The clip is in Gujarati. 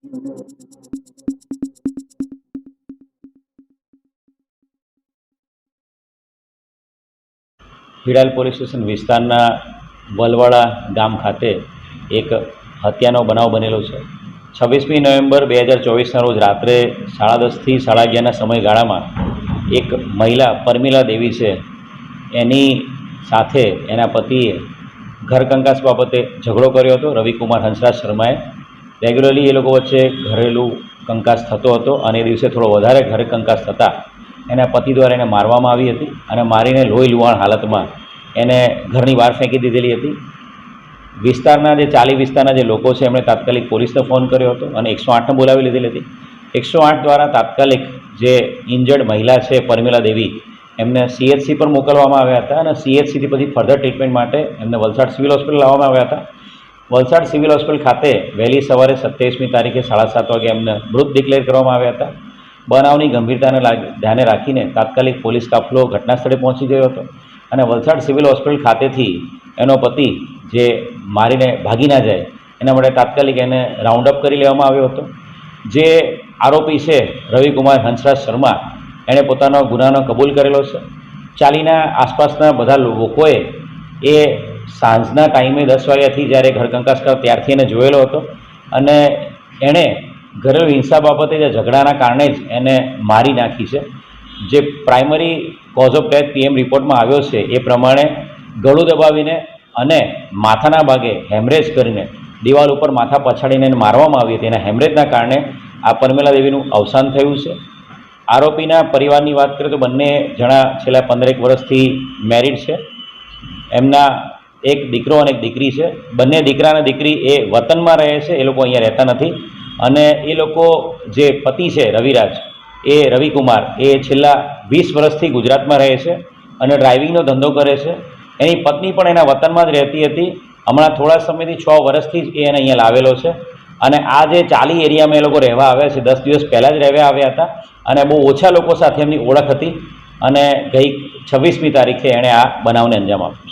હિડાલ પોલીસ સ્ટેશન વિસ્તારના વલવાડા ગામ ખાતે એક હત્યાનો બનાવ બનેલો છે. છવ્વીસમી નવેમ્બર બે હજાર ચોવીસના રોજ રાત્રે સાડા દસથી સાડા અગિયારના સમયગાળામાં એક મહિલા પરમિલા દેવી છે. એની સાથે એના પતિએ ઘર કંકાસ બાબતે ઝઘડો કર્યો હતો. રવિકુમાર હંસરાજ શર્માએ રેગ્યુલરલી એ લોકો વચ્ચે ઘરેલું કંકાસ થતો હતો અને એ દિવસે થોડો વધારે ઘરે કંકાસ થતાં. એના પતિ દ્વારા એને મારવામાં આવી હતી અને મારીને લોહી લુહાણ હાલતમાં એને ઘરની બહાર ફેંકી દીધેલી હતી. વિસ્તારના જે ચાલી વિસ્તારના જે લોકો છે, એમણે તાત્કાલિક પોલીસને ફોન કર્યો હતો અને એકસો આઠને બોલાવી લીધેલી હતી. એકસો આઠ દ્વારા તાત્કાલિક જે ઇન્જર્ડ મહિલા છે, પરમિલા દેવી, એમને સીએચસી પર મોકલવામાં આવ્યા હતા અને સીએચસીથી પછી ફર્ધર ટ્રીટમેન્ટ માટે એમને વલસાડ સિવિલ હોસ્પિટલ લાવવામાં આવ્યા હતા. વલસાડ સિવિલ હોસ્પિટલ ખાતે વહેલી સવારે સત્યાવીસમી તારીખે સાડા સાત વાગે એમને મૃત ડિક્લેર કરવામાં આવ્યા હતા. બનાવની ગંભીરતાને ધ્યાને રાખીને તાત્કાલિક પોલીસ કાફલો ઘટના સ્થળે પહોંચી ગયો હતો અને વલસાડ સિવિલ હોસ્પિટલ ખાતેથી એનો પતિ જે મારીને ભાગી ના જાય, એના માટે તાત્કાલિક એને રાઉન્ડ અપ કરી લેવામાં આવ્યો હતો. જે આરોપી છે રવિકુમાર હંસરાજ શર્મા, એણે પોતાનો ગુનાનો કબૂલ કરેલો છે. ચાલીના આસપાસના બધા લોકોએ એ સાંજના ટાઈમે દસ વાગ્યાથી જ્યારે ઘર કર ત્યારથી એને જોયેલો હતો. અને એણે ઘરેલુ હિંસા બાબતે જે ઝઘડાના કારણે જ એને મારી નાખી છે. જે primary cause of death PM રિપોર્ટમાં આવ્યો છે એ પ્રમાણે ગળું દબાવીને અને માથાના ભાગે હેમરેજ કરીને દિવાલ ઉપર માથા પછાડીને એને મારવામાં આવી હતી. એના હેમરેજના કારણે આ પરમેલા દેવીનું અવસાન થયું છે. આરોપીના પરિવારની વાત કરીએ તો બંને જણા છેલ્લા પંદરેક વર્ષથી મેરિડ છે. એમના એક દીકરો અને એક દીકરી છે. બંને દીકરા અને દીકરી એ વતનમાં રહે છે, એ લોકો અહીંયા રહેતા નથી. અને એ લોકો જે પતિ છે, રવિરાજ, એ રવિકુમાર, એ છેલ્લા વીસ વર્ષથી ગુજરાતમાં રહે છે અને ડ્રાઇવિંગનો ધંધો કરે છે. એની પત્ની પણ એના વતનમાં જ રહેતી હતી. હમણાં થોડા સમયથી છ વર્ષથી જ એ એને અહીંયા લાવેલો છે. અને આ જે ચાલી એરિયામાં એ લોકો રહેવા આવ્યા છે, દસ દિવસ પહેલાં જ રહેવા આવ્યા હતા. અને બહુ ઓછા લોકો સાથે એમની ઓળખ હતી. અને ગઈ છવ્વીસમી તારીખે એણે આ બનાવને અંજામ આપ્યો.